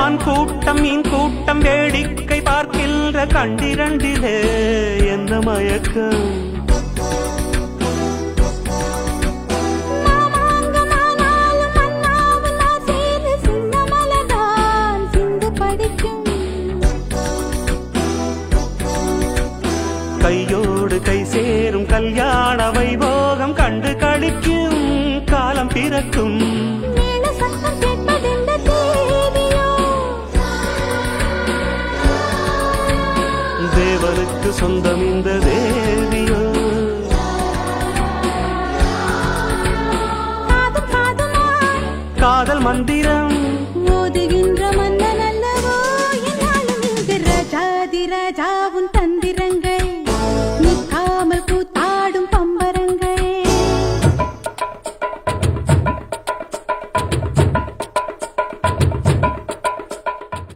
மான் கூட்டம் மீன் கூட்டம் வேடிக்கை பார்க்கின்ற கண்டிரண்டிலே என்ன மயக்கம்? கையோடு கை சேரும் கல்யாண வைபோகம் கண்டு கழிக்கும் காலம் பிறக்கும். தேவருக்கு சொந்தம் இந்த தேவியோ. காதல் மந்திரம். ஓதுகின்ற மன்னன் அல்லவோ? ராஜாதி ராஜா